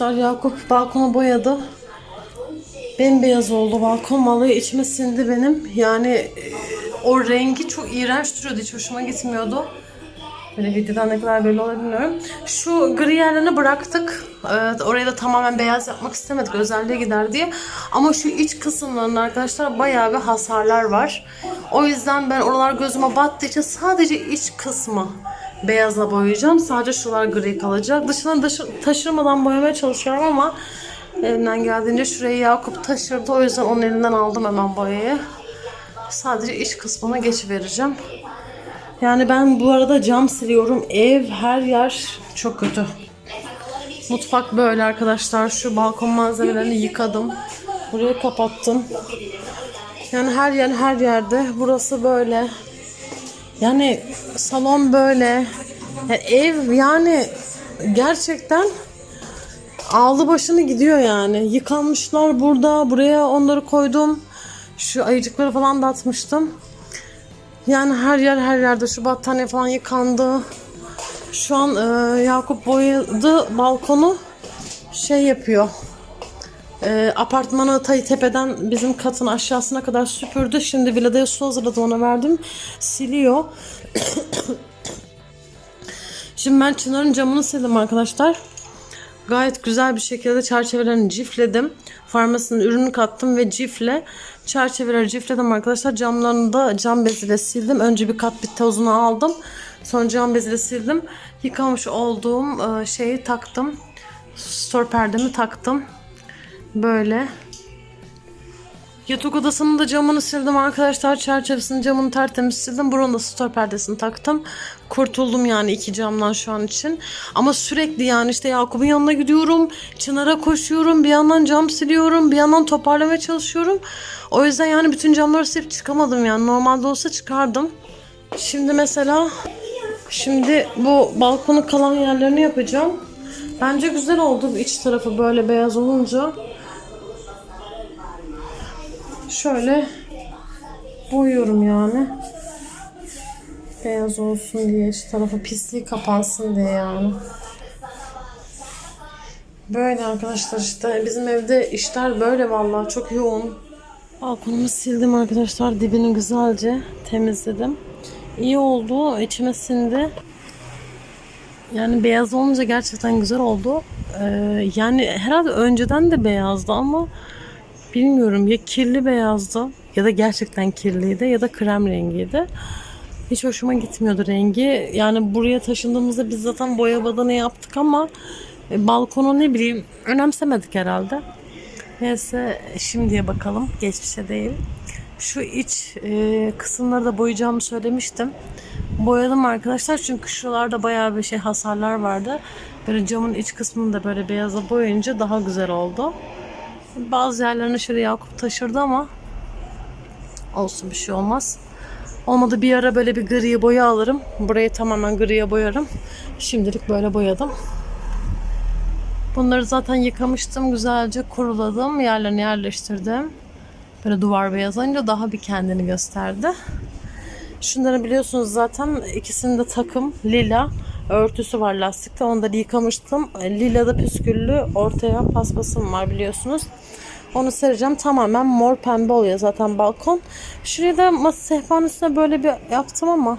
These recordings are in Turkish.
arkadaşlar Yakup balkonu boyadı. Bembeyaz oldu balkon. Vallahi içime sindi benim. Yani e, o rengi çok iğrenç duruyordu. Hiç hoşuma gitmiyordu. Böyle videodan ne kadar belli bilmiyorum. Şu gri yerlerini bıraktık. Evet, oraya da tamamen beyaz yapmak istemedik. Özelliğe gider diye. Ama şu iç kısımlarında arkadaşlar bayağı bir hasarlar var. O yüzden ben oralar gözüme battığı için sadece iç kısmı beyazla boyayacağım. Sadece şuralar gri kalacak. Dışına dışı- taşırmadan boyamaya çalışıyorum ama elimden geldiğince şurayı Yakup taşırdı. O yüzden onun elinden aldım hemen boyayı. Sadece iç kısmına geçivereceğim. Yani ben bu arada cam siliyorum. Ev her yer çok kötü. Mutfak böyle arkadaşlar. Şu balkon malzemelerini yıkadım. Burayı kapattım. Yani her yer her yerde. Burası böyle. Yani salon böyle. Ya ev yani gerçekten aldı başını gidiyor yani. Yıkanmışlar burada. Buraya onları koydum. Şu ayıcıkları falan da atmıştım. Yani her yer her yerde şu battaniye falan yıkandı. Şu an e, Yakup boyadı balkonu şey yapıyor. E, apartmanı tay tepeden bizim katın aşağısına kadar süpürdü. Şimdi villadaya su hazırladı ona verdim. Siliyor. Şimdi ben Çınar'ın camını sildim arkadaşlar. Gayet güzel bir şekilde çerçevelerini cifledim. Farmasının ürünü kattım ve cifle çerçeveleri cifledim arkadaşlar. Camlarını da cam beziyle sildim. Önce bir kat bir tozunu aldım. Sonra cam beziyle sildim. Yıkamış olduğum e, şeyi taktım. Store perdemi taktım. Böyle. Yatak odasının da camını sildim arkadaşlar. Çerçevesinin camını tertemiz sildim. Buranın da store perdesini taktım. Kurtuldum yani iki camdan şu an için. Ama sürekli yani işte Yakup'un yanına gidiyorum. Çınar'a koşuyorum. Bir yandan cam siliyorum. Bir yandan toparlamaya çalışıyorum. O yüzden yani bütün camları silip çıkamadım yani. Normalde olsa çıkardım. Şimdi mesela şimdi bu balkonun kalan yerlerini yapacağım. Bence güzel oldu iç tarafı böyle beyaz olunca. Şöyle boyuyorum yani. Beyaz olsun diye iç tarafı pisliği kapansın diye yani. Böyle arkadaşlar işte bizim evde işler böyle vallahi çok yoğun. Balkonumu sildim arkadaşlar dibini güzelce temizledim. İyi oldu içime sindi. Yani beyaz olunca gerçekten güzel oldu. Ee, yani herhalde önceden de beyazdı ama bilmiyorum ya kirli beyazdı ya da gerçekten kirliydi ya da krem rengiydi. Hiç hoşuma gitmiyordu rengi. Yani buraya taşındığımızda biz zaten boya badana yaptık ama e, balkonu ne bileyim önemsemedik herhalde. Neyse şimdiye bakalım. Geçmişe değil. Şu iç e, kısımları da boyayacağımı söylemiştim. Boyadım arkadaşlar çünkü şuralarda bayağı bir şey hasarlar vardı. Böyle camın iç kısmını da böyle beyaza boyayınca daha güzel oldu. Bazı yerlerini şöyle Yakup taşırdı ama olsun bir şey olmaz. Olmadı bir ara böyle bir griye boya alırım. Burayı tamamen griye boyarım. Şimdilik böyle boyadım. Bunları zaten yıkamıştım. Güzelce kuruladım. Yerlerini yerleştirdim. Böyle duvar beyazlayınca daha bir kendini gösterdi. Şunları biliyorsunuz zaten ikisinin de takım lila örtüsü var lastikte. Da yıkamıştım. Lila da püsküllü ortaya paspasım var biliyorsunuz. Onu sereceğim. Tamamen mor pembe oluyor zaten balkon. Şuraya da masa sehpanın üstüne böyle bir yaptım ama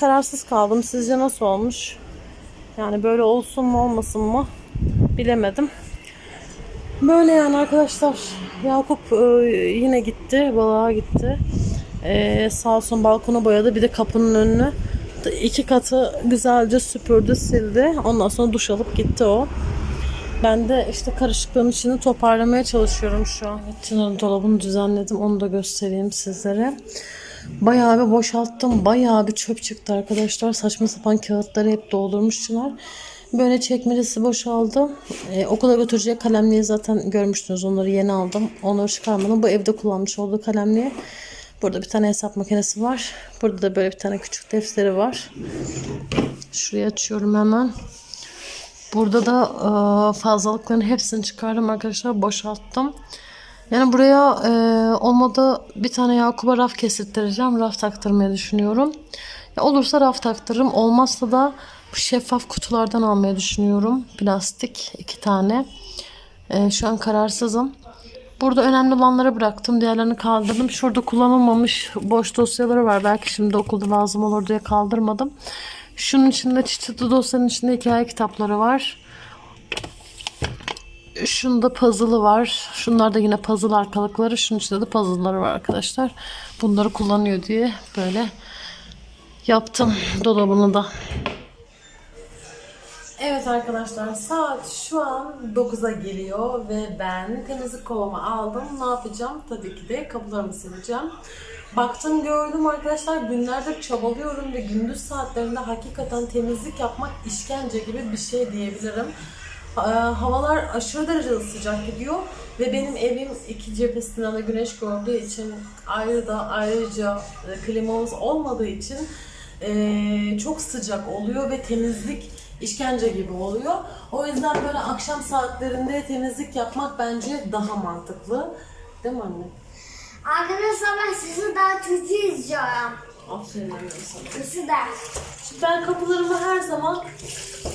kararsız kaldım. Sizce nasıl olmuş? Yani böyle olsun mu olmasın mı bilemedim. Böyle yani arkadaşlar. Yakup e, yine gitti. Balığa gitti. E, sağ olsun balkonu boyadı. Bir de kapının önünü iki katı güzelce süpürdü, sildi. Ondan sonra duş alıp gitti o. Ben de işte karışıklığın içini toparlamaya çalışıyorum şu an. Çınar'ın dolabını düzenledim. Onu da göstereyim sizlere. Bayağı bir boşalttım. Bayağı bir çöp çıktı arkadaşlar. Saçma sapan kağıtları hep doldurmuş Çınar. Böyle çekmecesi boşaldı. Ee, okula götürecek kalemliği zaten görmüştünüz. Onları yeni aldım. Onları çıkarmadım. Bu evde kullanmış olduğu kalemliği. Burada bir tane hesap makinesi var. Burada da böyle bir tane küçük defteri var. Şurayı açıyorum hemen. Burada da e, fazlalıkların hepsini çıkardım arkadaşlar. Boşalttım. Yani buraya e, olmadı bir tane Yakup'a raf kesittireceğim. Raf taktırmayı düşünüyorum. Ya olursa raf taktırırım. Olmazsa da şeffaf kutulardan almayı düşünüyorum. Plastik iki tane. Ee, şu an kararsızım. Burada önemli olanları bıraktım. Diğerlerini kaldırdım. Şurada kullanılmamış boş dosyaları var. Belki şimdi okulda lazım olur diye kaldırmadım. Şunun içinde çıtılı dosyanın içinde hikaye kitapları var. Şunda puzzle'ı var. Şunlar da yine puzzle arkalıkları. Şunun içinde de puzzle'ları var arkadaşlar. Bunları kullanıyor diye böyle yaptım dolabını da. Evet arkadaşlar saat şu an 9'a geliyor ve ben temizlik kovamı aldım. Ne yapacağım? Tabii ki de kapılarımı sileceğim. Baktım gördüm arkadaşlar günlerdir çabalıyorum ve gündüz saatlerinde hakikaten temizlik yapmak işkence gibi bir şey diyebilirim. Ee, Havalar aşırı derecede sıcak gidiyor ve benim evim iki cephesinden de güneş gördüğü için ayrı da ayrıca e, klimamız olmadığı için e, çok sıcak oluyor ve temizlik işkence gibi oluyor. O yüzden böyle akşam saatlerinde temizlik yapmak bence daha mantıklı. Değil mi anne? Arkadaşlar ben sizi daha kötü izliyorum. Aferin sana. Nasıl da? Şimdi ben kapılarımı her zaman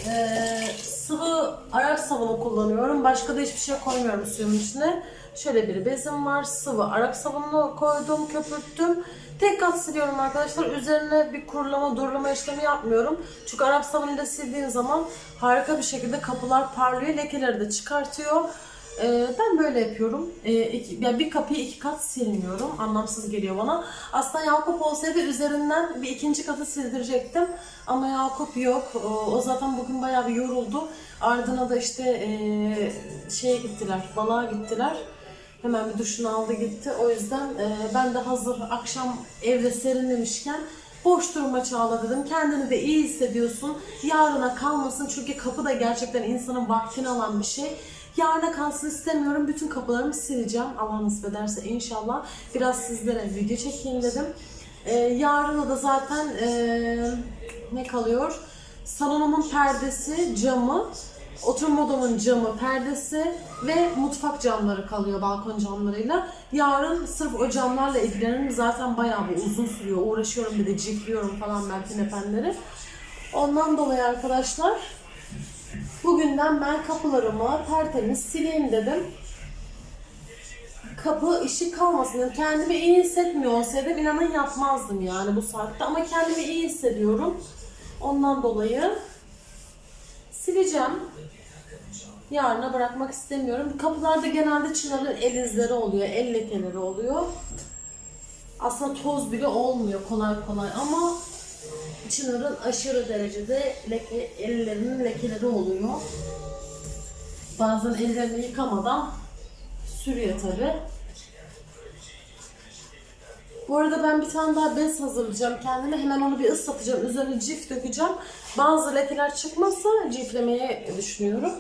eee, sıvı Arap sabunu kullanıyorum. Başka da hiçbir şey koymuyorum suyun içine. Şöyle bir bezim var. Sıvı Arap sabununu koydum, köpürttüm. Tek kat siliyorum arkadaşlar. Üzerine bir kurulama, durulama işlemi yapmıyorum. Çünkü Arap sabunuyla sildiğin zaman harika bir şekilde kapılar parlıyor. Lekeleri de çıkartıyor. Ee, ben böyle yapıyorum. Ee, yani bir kapıyı iki kat silmiyorum. Anlamsız geliyor bana. Aslında Yakup olsaydı üzerinden bir ikinci katı sildirecektim. Ama Yakup yok. O, o zaten bugün bayağı bir yoruldu. Ardına da işte ee, şeye gittiler, balığa gittiler. Hemen bir duşunu aldı gitti. O yüzden ee, ben de hazır akşam evde serinlemişken boş durma Çağla dedim. Kendini de iyi hissediyorsun. Yarına kalmasın çünkü kapı da gerçekten insanın vaktini alan bir şey. Yarına kalsın istemiyorum. Bütün kapılarımı sileceğim. Allah nasip ederse inşallah. Biraz sizlere video çekeyim dedim. Ee, yarına da zaten ee, ne kalıyor? Salonumun perdesi, camı, oturma odamın camı, perdesi ve mutfak camları kalıyor balkon camlarıyla. Yarın sırf o camlarla ilgilenirim. Zaten bayağı bir uzun sürüyor. Uğraşıyorum bir de cifliyorum falan ben pinepenleri. Ondan dolayı arkadaşlar Bugünden ben kapılarımı tertemiz sileyim dedim. Kapı işi kalmasın. Yani kendimi iyi hissetmiyor olsaydım inanın yapmazdım yani bu saatte. Ama kendimi iyi hissediyorum. Ondan dolayı sileceğim. Yarına bırakmak istemiyorum. Kapılarda genelde Çınar'ın el izleri oluyor, el lekeleri oluyor. Aslında toz bile olmuyor kolay kolay ama Çınar'ın aşırı derecede leke, ellerinin lekeleri oluyor. Bazen ellerini yıkamadan sürüyor tabi. Bu arada ben bir tane daha bez hazırlayacağım kendime. Hemen onu bir ıslatacağım. Üzerine cif dökeceğim. Bazı lekeler çıkmazsa ciflemeyi düşünüyorum.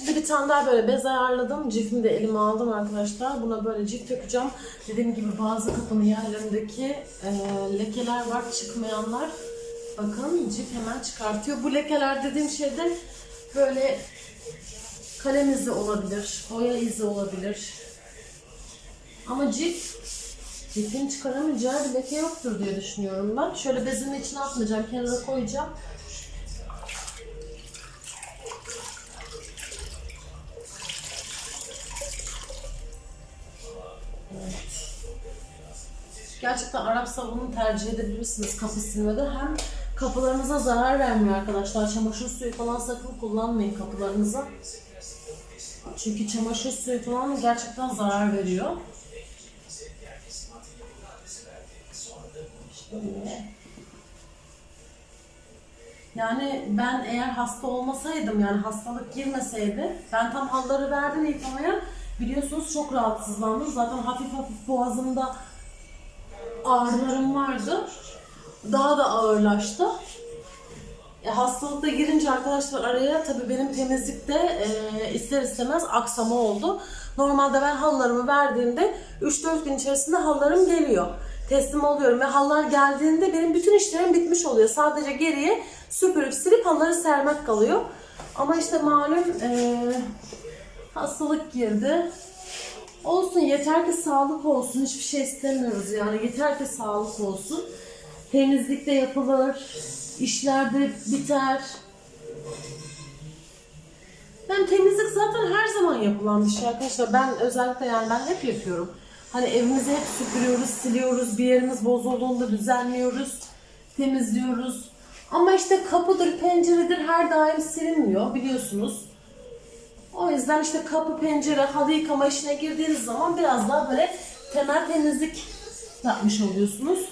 Şimdi bir tane daha böyle bez ayarladım. Cifimi de elime aldım arkadaşlar. Buna böyle cif dökeceğim. Dediğim gibi bazı kapının yerlerindeki e, lekeler var, çıkmayanlar. Bakın cif hemen çıkartıyor. Bu lekeler dediğim şeyde böyle kalem izi olabilir, boya izi olabilir. Ama cif, cifin çıkaramayacağı bir leke yoktur diye düşünüyorum ben. Şöyle bezimin içine atmayacağım, kenara koyacağım. Gerçekten Arap sabununu tercih edebilirsiniz kapı silmede. Hem kapılarınıza zarar vermiyor arkadaşlar. Çamaşır suyu falan sakın kullanmayın kapılarınıza. Çünkü çamaşır suyu falan gerçekten zarar veriyor. Yani ben eğer hasta olmasaydım yani hastalık girmeseydi ben tam halları verdim yıkamaya biliyorsunuz çok rahatsızlandım. Zaten hafif hafif boğazımda ağrılarım vardı. Daha da ağırlaştı. E, hastalıkta girince arkadaşlar araya tabii benim temizlikte e, ister istemez aksama oldu. Normalde ben halılarımı verdiğimde 3-4 gün içerisinde halılarım geliyor. Teslim oluyorum ve halılar geldiğinde benim bütün işlerim bitmiş oluyor. Sadece geriye süpürüp silip halıları sermek kalıyor. Ama işte malum e, hastalık girdi. Olsun yeter ki sağlık olsun. Hiçbir şey istemiyoruz yani. Yeter ki sağlık olsun. Temizlikte yapılır. işler de biter. Yani temizlik zaten her zaman yapılan bir şey arkadaşlar. Ben özellikle yani ben hep yapıyorum. Hani evimizi hep süpürüyoruz, siliyoruz. Bir yerimiz bozulduğunda düzenliyoruz, temizliyoruz. Ama işte kapıdır, penceredir her daim silinmiyor biliyorsunuz. O yüzden işte kapı, pencere, halı yıkama işine girdiğiniz zaman biraz daha böyle temel temizlik yapmış oluyorsunuz.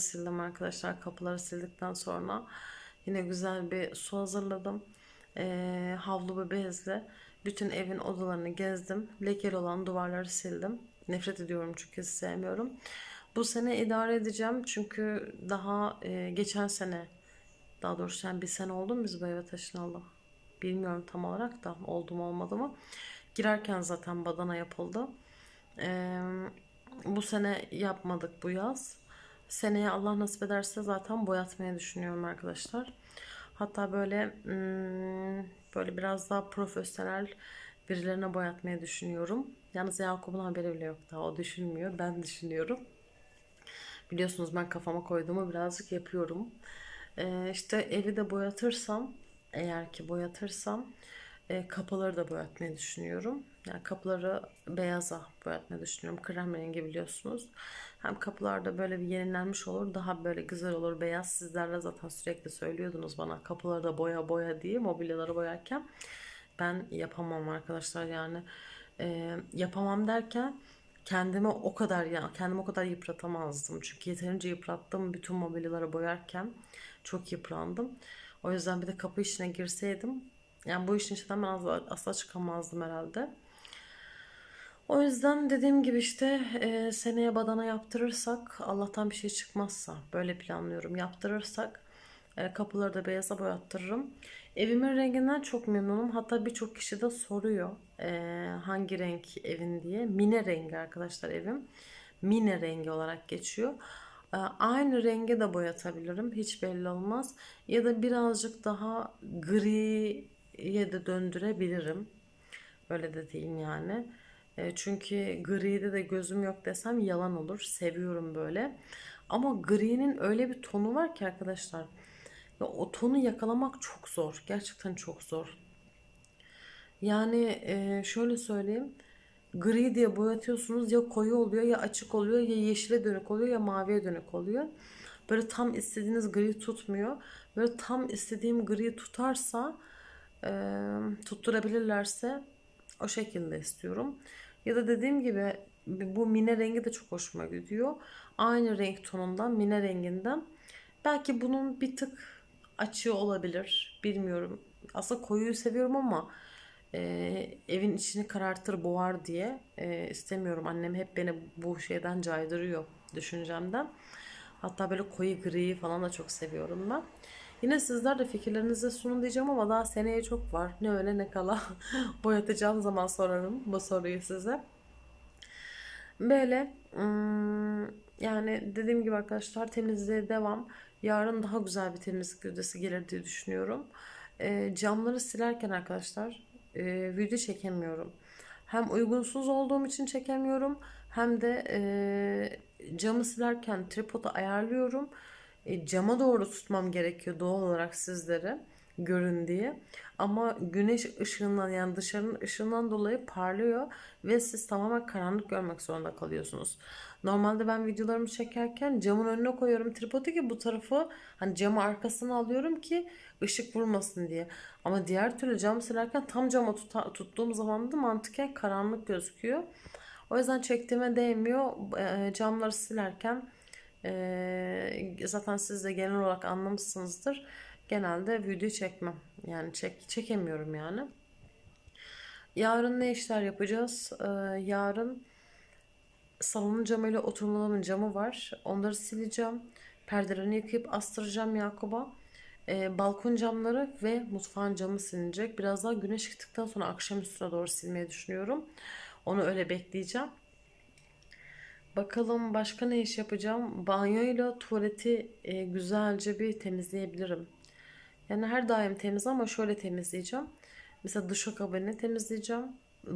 Sildim arkadaşlar. Kapıları sildikten sonra yine güzel bir su hazırladım. Ee, havlu ve bezle bütün evin odalarını gezdim. Lekeli olan duvarları sildim. Nefret ediyorum çünkü sevmiyorum. Bu sene idare edeceğim çünkü daha e, geçen sene daha doğrusu yani bir sene oldu mu biz bu eve taşınalı? Bilmiyorum tam olarak da oldu mu olmadı mı. Girerken zaten badana yapıldı. Ee, bu sene yapmadık bu yaz. Seneye Allah nasip ederse zaten boyatmayı düşünüyorum arkadaşlar. Hatta böyle hmm, böyle biraz daha profesyonel birilerine boyatmayı düşünüyorum. Yalnız Yakup'un haberi bile yok daha. O düşünmüyor. Ben düşünüyorum. Biliyorsunuz ben kafama koyduğumu birazcık yapıyorum. Ee, işte evi de boyatırsam eğer ki boyatırsam e, kapıları da boyatmayı düşünüyorum. Yani kapıları beyaza boyatmayı düşünüyorum. Krem rengi biliyorsunuz. Hem kapılarda böyle bir yenilenmiş olur. Daha böyle güzel olur. Beyaz sizler de zaten sürekli söylüyordunuz bana kapıları da boya boya diye mobilyaları boyarken. Ben yapamam arkadaşlar yani. E, yapamam derken kendime o kadar ya kendimi o kadar yıpratamazdım. Çünkü yeterince yıprattım bütün mobilyaları boyarken çok yıprandım. O yüzden bir de kapı işine girseydim yani bu işin içinden ben asla, asla çıkamazdım herhalde. O yüzden dediğim gibi işte e, seneye badana yaptırırsak Allah'tan bir şey çıkmazsa böyle planlıyorum yaptırırsak e, kapıları da beyaza boyattırırım. Evimin renginden çok memnunum. Hatta birçok kişi de soruyor e, hangi renk evin diye. Mine rengi arkadaşlar evim. Mine rengi olarak geçiyor. E, aynı renge de boyatabilirim. Hiç belli olmaz. Ya da birazcık daha griye de döndürebilirim. Öyle de diyeyim yani. E, çünkü gride de gözüm yok desem yalan olur. Seviyorum böyle. Ama gri'nin öyle bir tonu var ki arkadaşlar. Ya o tonu yakalamak çok zor. Gerçekten çok zor. Yani e, şöyle söyleyeyim. Gri diye boyatıyorsunuz ya koyu oluyor ya açık oluyor ya yeşile dönük oluyor ya maviye dönük oluyor. Böyle tam istediğiniz gri tutmuyor. Böyle tam istediğim gri tutarsa e, tutturabilirlerse o şekilde istiyorum. Ya da dediğim gibi bu mine rengi de çok hoşuma gidiyor. Aynı renk tonundan mine renginden. Belki bunun bir tık açığı olabilir. Bilmiyorum. Aslında koyuyu seviyorum ama e, evin içini karartır boğar diye e, istemiyorum. Annem hep beni bu şeyden caydırıyor düşüncemden. Hatta böyle koyu gri falan da çok seviyorum ben. Yine sizler de fikirlerinizi sunun diyeceğim ama daha seneye çok var. Ne öyle ne kala boyatacağım zaman sorarım bu soruyu size. Böyle hmm, yani dediğim gibi arkadaşlar temizliğe devam. Yarın daha güzel bir temizlik videosu gelir diye düşünüyorum. E, camları silerken arkadaşlar e, video çekemiyorum. Hem uygunsuz olduğum için çekemiyorum hem de e, camı silerken tripodu ayarlıyorum. E, cama doğru tutmam gerekiyor doğal olarak sizlere görün diye. Ama güneş ışığından yani dışarının ışığından dolayı parlıyor ve siz tamamen karanlık görmek zorunda kalıyorsunuz. Normalde ben videolarımı çekerken camın önüne koyuyorum tripodu ki bu tarafı hani camı arkasına alıyorum ki ışık vurmasın diye. Ama diğer türlü cam silerken tam cama tuta, tuttuğum zaman da mantıken karanlık gözüküyor. O yüzden çektiğime değmiyor. E, camları silerken e, zaten siz de genel olarak anlamışsınızdır genelde video çekmem. Yani çek, çekemiyorum yani. Yarın ne işler yapacağız? Ee, yarın salonun camıyla oturmalarımın camı var. Onları sileceğim. Perdelerini yıkayıp astıracağım Yakup'a. Ee, balkon camları ve mutfağın camı silinecek. Biraz daha güneş çıktıktan sonra akşam üstüne doğru silmeyi düşünüyorum. Onu öyle bekleyeceğim. Bakalım başka ne iş yapacağım? Banyoyla tuvaleti e, güzelce bir temizleyebilirim. Yani her daim temiz ama şöyle temizleyeceğim. Mesela duşakabini temizleyeceğim.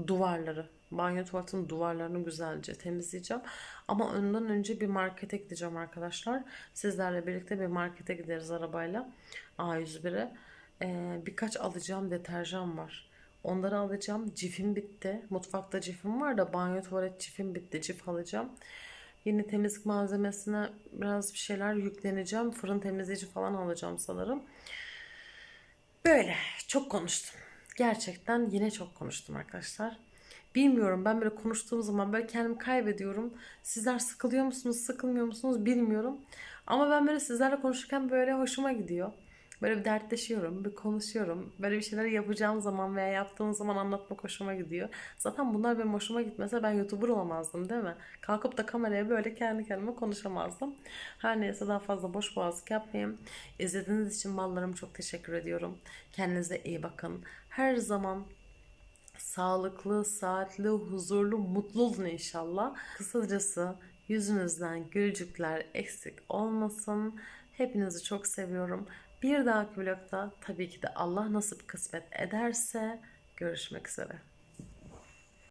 Duvarları, banyo tuvaletin duvarlarını güzelce temizleyeceğim. Ama ondan önce bir markete gideceğim arkadaşlar. Sizlerle birlikte bir markete gideriz arabayla. A101'e. Ee, birkaç alacağım deterjan var. Onları alacağım. Cifim bitti. Mutfakta cifim var da banyo tuvalet cifim bitti. Cif alacağım. Yeni temizlik malzemesine biraz bir şeyler yükleneceğim. Fırın temizleyici falan alacağım sanırım. Böyle çok konuştum. Gerçekten yine çok konuştum arkadaşlar. Bilmiyorum ben böyle konuştuğum zaman böyle kendimi kaybediyorum. Sizler sıkılıyor musunuz, sıkılmıyor musunuz bilmiyorum. Ama ben böyle sizlerle konuşurken böyle hoşuma gidiyor. Böyle bir dertleşiyorum, bir konuşuyorum. Böyle bir şeyler yapacağım zaman veya yaptığım zaman anlatmak hoşuma gidiyor. Zaten bunlar benim hoşuma gitmese ben YouTuber olamazdım değil mi? Kalkıp da kameraya böyle kendi kendime konuşamazdım. Her neyse daha fazla boş boğazlık yapmayayım. İzlediğiniz için mallarım çok teşekkür ediyorum. Kendinize iyi bakın. Her zaman sağlıklı, saatli, huzurlu, mutlu olun inşallah. Kısacası yüzünüzden gülücükler eksik olmasın. Hepinizi çok seviyorum. Bir dahaki vlogda tabii ki de Allah nasip kısmet ederse görüşmek üzere.